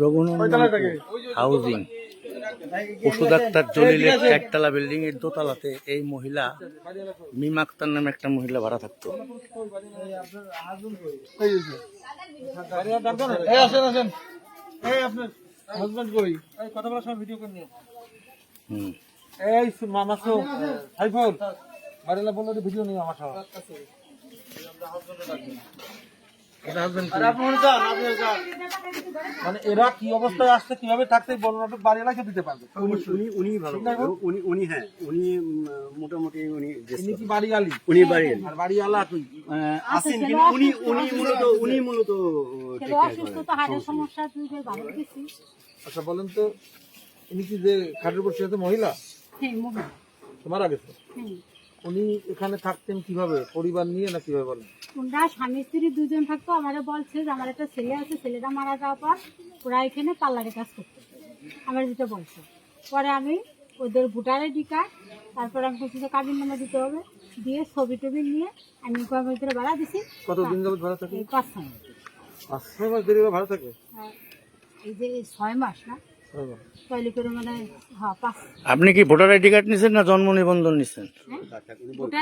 Raghunandan housing. পশু doctor জলিলের একতলা বিল্ডিং এর দোতলাতে এই মহিলা মিমা আক্তার নামে একটা মহিলা ভাড়া থাকতো। এই যে। এই আসেন আসেন। এই আপনার হাজবেন্ড কই? এই কথা বলার সময় ভিডিও করে নিয়ে। হুম। এই মামা তো বলল ভিডিও নিয়ে আমার সহ এটা husband কই? মানে এরা কি অবস্থায় আসছে কীভাবে বর্ণনাটা দিতে পারবে। উনি উনি ভালো উনি উনি হ্যাঁ উনি মোটামুটি উনি। ইনি কি বাড়িওয়ালি উনি বাড়ির আর আছেন কিন্তু উনি উনি মূলত উনি মূলত। তো হাড়ের সমস্যা তুই ভালো আচ্ছা বলেন তো ইনি কি যে খাটের উপর শুয়ে আছে মহিলা? হ্যাঁ মহিলা। মারা গেছে? হ্যাঁ। উনি এখানে থাকতেন কীভাবে? পরিবার নিয়ে না কীভাবে বলেন? ওরা স্বামী স্ত্রী দুজন থাকতো আমারে বলছে যে আমার একটা ছেলে আছে ছেলেটা মারা যাওয়ার পর ওরা এখানে পার্লারে কাজ করতো। আমার যেটা বলছে পরে আমি ওদের ভোটার কার্ড তারপর আমি বলছি যে কাবিন নামা দিতে হবে। দিয়ে ছবি টবি নিয়ে আমি কয়েক ভিতরে ভাড়া দিছি। কতদিন যাবত ভাড়া থাকে? পাঁচ সময় পাঁচ ছয় মাস দেরি ভাড়া থাকে? এই যে ছয় মাস না মানে হ্যাঁ আপনি কি ভোটার আইডি কার্ড নিছেন না জন্ম নিবন্ধন নিছেন?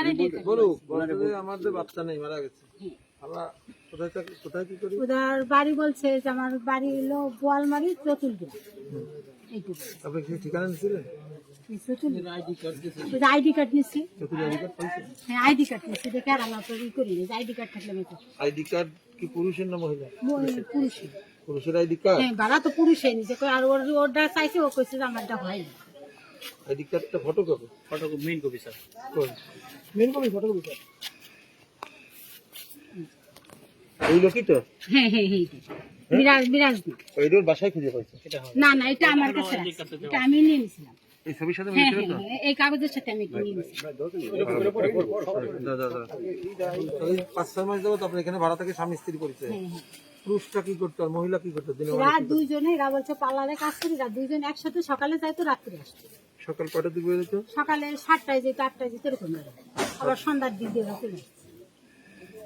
ID card. বলুক আমাদের বাচ্চা নেই মারা গেছে। আমরা কোথায় থাকি কোথায় কি করি? ওদের বাড়ি বলছে যে আমার বাড়ি হলো বোয়ালমারি চতুর্গ্রাম আপনি কি ঠিকানা নিয়েছিলেন আইডি কার্ড হ্যাঁ আইডি কার্ড নিচ্ছি দেখে আর আমরা তো ই করি আইডি কার্ড থাকলে আইডি কার্ড কি পুরুষের না মহিলা পুরুষ পুরুষের হ্যাঁ ভাড়া তো পুরুষই কই আর ওর ওরটা চাইছে ও কইছে যে আমারটা হয়। না photo copy photo main copy sir main copy photo copy এই লোকই তো? হ্যাঁ হ্যাঁ হ্যাঁ না ওইটার বাসায় খুঁজে পাইছে। না না এটা আমার কাছে এটা আমি নিয়ে নিয়েছিলাম। এই ছবির সাথে হ্যাঁ হ্যাঁ তো? হ্যাঁ, এই কাগজের সাথে আমি এটা নিয়ে নিয়েছিলাম। দা, দা, দা। পাঁচ ছয় মাস যাবত আপনি এখানে ভাড়া থেকে স্বামী স্ত্রী পরিচয়। হ্যাঁ হ্যাঁ। পুরুষটা কি করতো আর মহিলা কি করতো? দিনে এরা দুইজনে এরা বলছে পার্লারে কাজ করি এরা দুইজন একসাথে সকালে যাইতো রাত্রে আসতো। সকাল কটার দিকে বেরোত? সকালে সাতটায় যেত আটটায় যেত এরকম আবার সন্ধ্যার দিক দিয়ে চলে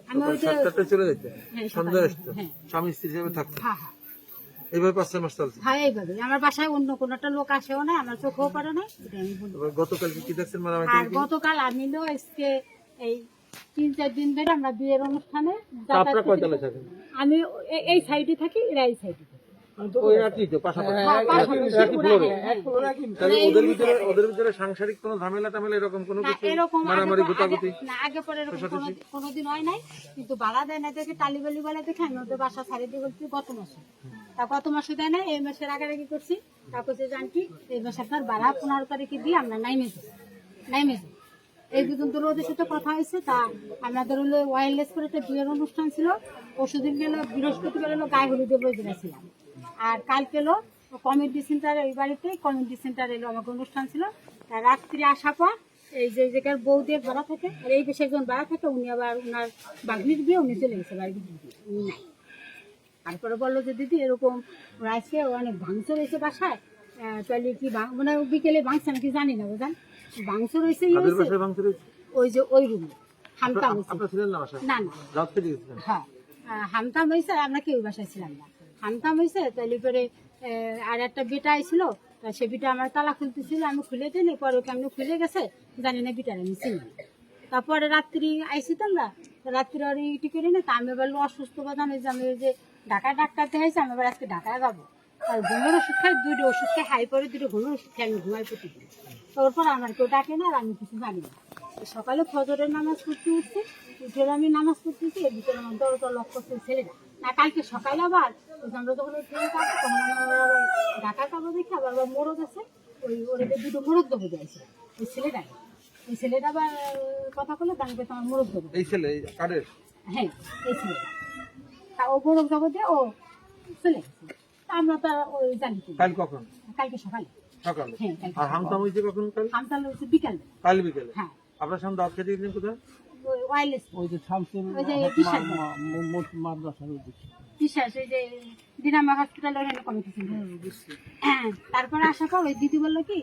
আমি ওই যে সাতটাতে চলে যেত হ্যাঁ, সন্ধ্যায় সকালে, আসতো? হ্যাঁ। স্বামী স্ত্রী হিসেবে থাকতো? হ্যাঁ হ্যাঁ। এইভাবে পাঁচ ছয় মাস চলছে? হ্যাঁ এইভাবে। আমার বাসায় অন্য কোনো একটা লোক আসেও না আমার চোখেও পড়ে না আমি বলি। গতকাল কি দেখছেন মারামারি আর গতকাল আমি আজকে এই তিন চার দিন ধরে আমরা বিয়ের অনুষ্ঠানে আপনারা কয় তলায় থাকেন? আমি এই সাইডে থাকি এরা এই সাইডে থাকে। ওই একই তো পাশাপাশি? হ্যাঁ, একই? ফ্লোরে হ্যাঁ। তাহলে ওদের ভিতরে ওদের ভিতরে সাংসারিক কোনো ঝামেলা টামেলা এরকম কোনো কিছু? মারামারি পর- না আগে পরে এরকম কোনোদিন হয় নাই। কিন্তু ভাড়া দেয় না দেখে টালিবালি বলে দেখে আমি ওদের বাসা ছাড়িয়ে দিয়ে বলছি গত মাসে। তা গত মাসে দেয় না এই মাসের আগে আগে করছি। তারপর যে জানকি এই মাসে আপনার ভাড়া পনেরো তারিখে দিয়ে আমরা নাইমে যাই। নাইমে যাই। এই পর্যন্ত ওদের সাথে কথা হয়েছে, তা আমাদের হলো ওয়ারলেস করে একটা বিয়ের অনুষ্ঠান ছিল। পরশুদিন গেল, বৃহস্পতিবার হলো গায়ে হলুদে বই ছিলাম আর কালকে এলো কমিউনিটি সেন্টার ওই বাড়িতে কমিউনিটি সেন্টার এলো আমাকে অনুষ্ঠান ছিল। তা রাত্রি আসার পর এই যে জায়গার বৌদের ভাড়া থাকে, আর এই বেশি একজন ভাড়া থাকে, উনি আবার ওনার বাগনির বিয়ে, উনি চলে গেছে বাড়ির নাই তারপরে বলল যে, দিদি, এরকম আজকে অনেক ভাঙচুর হয়েছে বাসায়। তাহলে কি মানে বিকেলে ভাঙছে নাকি জানি না, বুঝলেন? ভাঙচুর হয়েছে ইয়ে হয়েছে, বাসায় ভাঙচুর হয়েছে? ওই যে ওই রুমে হামতা হয়েছে। আপনার ছিলেন না বাসায়? না না। রাত থেকে গেছিলেন হ্যাঁ। আহ, হয়েছে আমরা কেউ বাসায় ছিলাম না। হয়েছে তাহলে পরে আহ, আর একটা বেটা আইছিল তা সে বিটা আমার তালা খুলতেছিল আমি খুলে দিই পরে কেমন খুলে গেছে জানি না বিটার আমি চিনি না। তারপরে রাত্রি আইসি তো আমরা তো রাত্রি আর ইটি করি না তা আমি বলল অসুস্থ বাদাম যে আমি ওই যে ঢাকায় ডাক্তারতে দেখাইছি আমি এবার আজকে ঢাকায় যাব। আর ঘুমের ওষুধ খাই দুটো ওষুধ খাই হাই পরে দুটো ঘুমের ওষুধ খাই আমি ঘুমাই প্রতিদিন। তারপর আমার কেউ ডাকে না আর আমি কিছু জানি না। সকালে ফজরের নামাজ পড়তে উঠছি উঠে আমি নামাজ পড়তেছি এর ভিতরে আমার দরজা লক করছে ছেলেটা না কালকে সকালে আবার আমরা যখন ট্রেনে যাব তখন আমার আবার ঢাকা কাবো দেখে আবার আবার মোরগ আছে ওই ওরে দুটো মোরগ দেবো যাইছে ওই ছেলেটা ওই ছেলেটা আবার কথা বলে তার তোমার মোরগ দেবো এই ছেলে এই হ্যাঁ এই ছেলেটা। তা ও মোরগ দেবো দিয়ে ও চলে গেছে। আমরা তো ওই জানি কাল কখন? কালকে সকালে। সকালে? হ্যাঁ আর হামতাম হয়েছে কখন কাল? হচ্ছে বিকালে। কাল বিকেলে? হ্যাঁ। আপনার সামনে দাঁত কোথায়? ওয়াইলেস ওই যে শামসুর ওই যে কিসার মাদ্রাসার ওইদিকে বিশ্বাস ওই যে। দিনামা হসপিটাল ওখানে কমিটি ছিল তারপরে আসার পর ওই দিদি বলল কি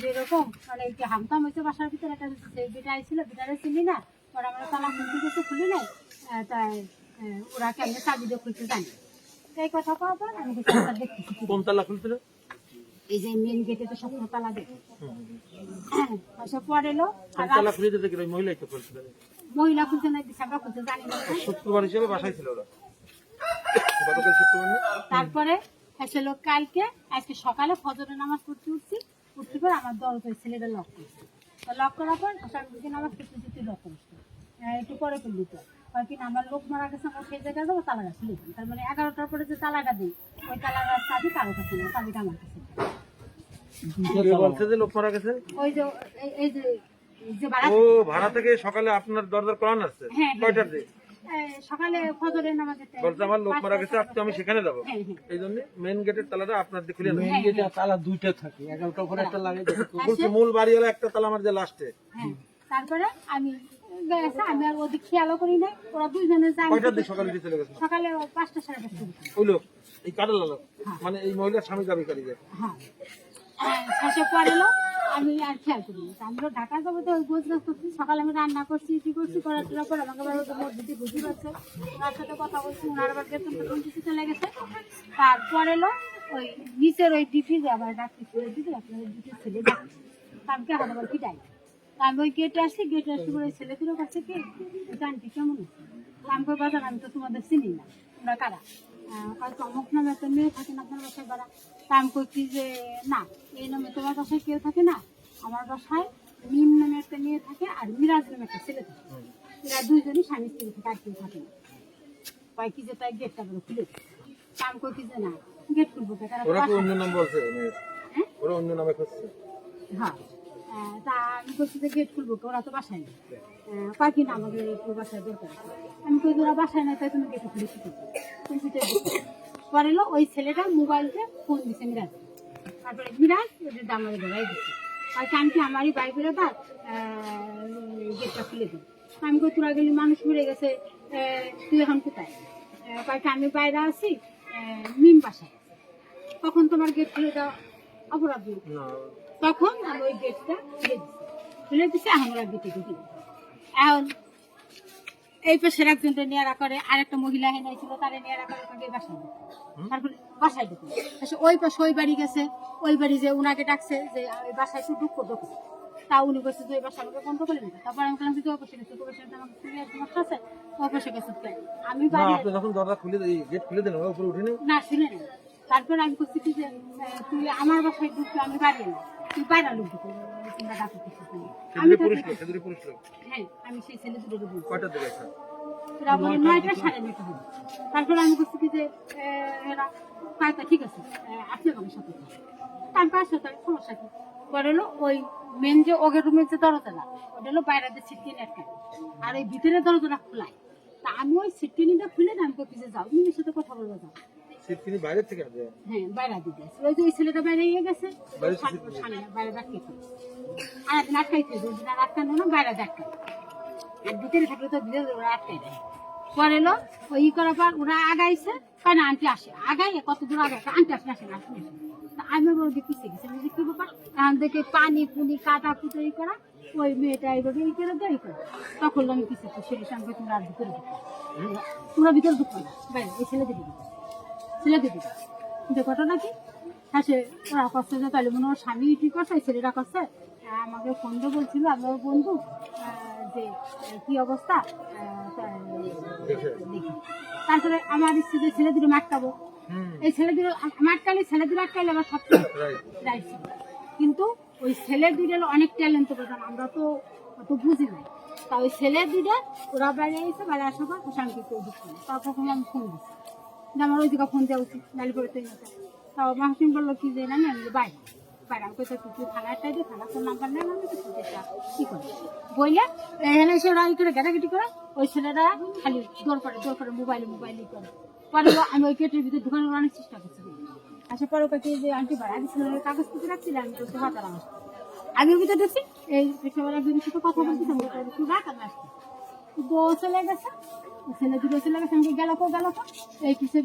যে এরকম মানে যে হামতাম হয়েছে বাসার ভিতরে একটা বিটা আইছিল বিটারে চিনি না পরে আমরা তালা খুলতে গেছে খুলি নাই তাই ওরা কেমন চাবি দিয়ে খুলতে জানি। এই কথা কওয়ার পর আমি দেখতেছি। কোন তালা খুলছিল? এই যে মেন গেটে তো তালা পরে এলো তালা খুলে দিতে গেলে মহিলাই তো খুলছিল মহিলা খুলতে না দিশাটা খুলতে জানি না। শুক্রবার হিসেবে বাসায় ছিল ওরা। গতকাল শুক্রবার তারপরে আসলে কালকে আজকে সকালে ফজরের নামাজ পড়তে উঠছি। উঠতে পর আমার দরজায় ছেলেটা লক করছে। লক করার পর আসার সারাদিন নামাজ পড়তে পড়তে লক করছে। আহ, একটু পরে করলি তো। কয়েকদিন আমার লোক মারা গেছে আমার সেই জায়গায় যাব খুলে তার মানে এগারোটার পরে যে তালাটা দিই ওই তালাটার চাবি কারও কাছে না চাবিটা আমার কাছে। বলছে যে লোক মারা গেছে? ওই যে এই- এই যে এই যে বাড়া ও ভাড়া থেকে সকালে আপনার দরজার কোরআন আসছে হ্যাঁ, হ্যাঁ। কয়টার দিকে? সকালে ফজরের নামাজের time। বলছে আমার লোক মারা গেছে আপনি আমি সেখানে যাব। হ্যাঁ। এই জন্য মেন গেটের তালাটা আপনার খুলে। তালা দুইটা থাকে এগারোটা করে একটা লাগে বলছে মূল বাড়ি হলো একটা তালা আমার যে লাস্টে হ্যাঁ তারপরে আমি গেছে আমি আর ওদিক খেয়ালও করি নাই। ওরা দুইজনে যায় কয়টার দিকে সকালে চলে গেছে। ওই লোক এই মানে এই মহিলার স্বামী দাবি করি যে। হ্যাঁ। শেষে পরে এলো, আমি আর খেয়াল আমি তো যাব তো ওই সকালে আমি রান্না করছি করছি পর আমাকে সাথে কথা বলছি ওনার কিছু চলে গেছে তারপর এলো ওই নিচের ওই যে আবার ডাকতেছি দুটো ছেলে আমি ওই গেটে আসছি গেটে আসছি করে ছেলে ফিরে কাছে কি জানটি কেমন আমি বাজার আমি তো তোমাদের চিনি না। কারা? আহ, কারণ অমুক নামে একটা মেয়ে থাকে না আপনার বাসায় বাড়া। তা আমি করছি যে না এই নামে তোমার বাসায় কেউ থাকে না। আমার বাসায় মিম নামে একটা মেয়ে থাকে আর মিরাজ নামে একটা ছেলে থাকে। এরা দুইজনই স্বামী স্ত্রী থাকে আর কেউ থাকে না। কি যে তাই গেটটা বলে খুলে দিই। তা আমি কই কি যে না গেট খুলবো ওরা অন্য নাম বলছে হ্যাঁ? ওরা অন্য নামে খুঁজছে? হ্যাঁ। তা আমি যে গেট খুলবো? ওরা তো বাসায় নেই। আছে। আমি কই ওরা বাসায় তাই তুমি খুলে পরে এলো ওই ছেলেটা মোবাইলতে ফোন দিছে মিরাজ। তারপরে মিরাজ ওদের দামারে ধরাই দিচ্ছে আর আমি কি আমারই বাইকের দা গেটটা খুলে দিই আমি কই, তোরা গেলি মানুষ মরে গেছে তুই এখন কোথায়? কয়েকটা আমি বাইরে আছি মিম বাসায় তখন তোমার গেট খুলে দেওয়া অপরাধ তখন আমি ওই গেটটা খুলে দিচ্ছি খুলে দিচ্ছি এখন ওরা গেটে ঢুকি এখন এই পাশের একজনটা নিয়ে করে আর একটা মহিলা হেনে ছিল তারে নিয়ে করে বাসায় ঢুকে তারপরে বাসায় ঢুকে এসে ওই পাশে ওই বাড়ি গেছে ওই বাড়ি যে উনাকে ডাকছে যে ওই বাসায় একটু দুঃখ দুঃখ। তা উনি বলছে যে ওই বাসা আমাকে বন্ধ করলেন তারপর আমি বললাম যে ওই পাশে গেছে তোর পাশে আছে ওই পাশে গেছে আমি বাড়ি আপনি যখন দরজা খুলে গেট খুলে উপরে না শুনে না তারপর আমি করছি যে তুই আমার বাসায় ঢুকতে আমি বাড়ি না তুই বাইরে লোক ঢুকে তোমরা ডাকো আমি পুরুষ লোক সেদুরি পুরুষ লোক। হ্যাঁ আমি সেই ছেলে দুটোকে বলছি কয়টার দিকে আছে এরা বলে নয়টা সাড়ে নয়টা হবে। তারপর আমি করছি কি যে এরা তাই ঠিক আছে আপনি আমার সাথে আমি পাঁচশো সমস্যা কি? পরে হলো ওই মেন যে ওগের রুমের যে দরজা না ওটা হলো বাইরে দিয়ে আটকায় আর এই ভিতরে দরজাটা খোলায় তা আমি ওই ছিটকিনিটা খুলে না আমি করছি যাও মিমের সাথে কথা বলব যাও। তিনি বাইরের থেকে আসবে? হ্যাঁ বাইরে দিতে ওই যে ওই ছেলেটা বাইরে গিয়ে গেছে বাইরে বাইরে আর একদিন আটকানো না বাইরে আর ভিতরে থাকলে তো ভিতরে ওরা আটকাই দেয়। পরে এলো ওই করার পর ওরা আগাইছে কেন আন্টি আসে। আগাই কত দূর আগে আন্টি আসে আসে না। আসে আমি যে পিছিয়ে গেছে। আমি কি ব্যাপার? এখন দেখে পানি পুনি কাটা কুটো ই করা ওই মেয়েটা এইভাবে ই করে দেয় করে তখন আমি পিছিয়ে সেটার সঙ্গে তোমরা ভিতরে ঢুকো না। তোমরা ভিতরে ঢুকো না। বাইরে এই ছেলেদের দিকে ছেলেদের দিকে কিন্তু ঘটনা কি? হ্যাঁ সে ওরা করছে যে তাহলে মনে হয় স্বামী ঠিক করছে? ছেলেরা করছে? আমাকে ফোন দিয়ে বলছিল আমার বন্ধু। যে কি অবস্থা। তারপরে আমার ইচ্ছে যে ছেলে দুটো মাটকাবো। এই ছেলে দুটো মাটকালে ছেলে দুটো আটকালে আমার রাইট কিন্তু ওই ছেলে দুইটার অনেক ট্যালেন্ট পেতাম আমরা তো অত বুঝি না তা ওই ছেলে দুইটা ওরা বাইরে এসে বাইরে আসার পর শান্তি কেউ ঢুকছে তারপর আমি ফোন দিচ্ছি যে আমার ওই দিকে ফোন দেওয়া উচিত নালি করে তুই না তাও মাহসিন বলল কি যে, না আমি বাইরে বাইরে আমি কোথাও কিছু থানার টাইডে থানা ফোন নাম্বার নেই আমি কিছু যেটা কি করে বললে এখানে এসে ওরা করে ঘেটাঘেটি করে, ওই ছেলেরা খালি দৌড় করে দৌড় করে মোবাইলে মোবাইলে করে। পরে আমি ওই পেটের ভিতরে ঢুকানোর অনেক চেষ্টা করছি। আসার পরে কাছে যে, আন্টি ভাড়া দিচ্ছিলাম কাগজপত্র রাখছিলাম, আমি তো হাতার আমার আমি ওর ভিতরে ঢুকছি এই পেশাওয়ালা একজনের সাথে কথা বলছি রাখ আমি আসছি বউ চলে গেছে। ছেলে দুটো চলে সঙ্গে গেল কো গেল কো এই পিছিয়ে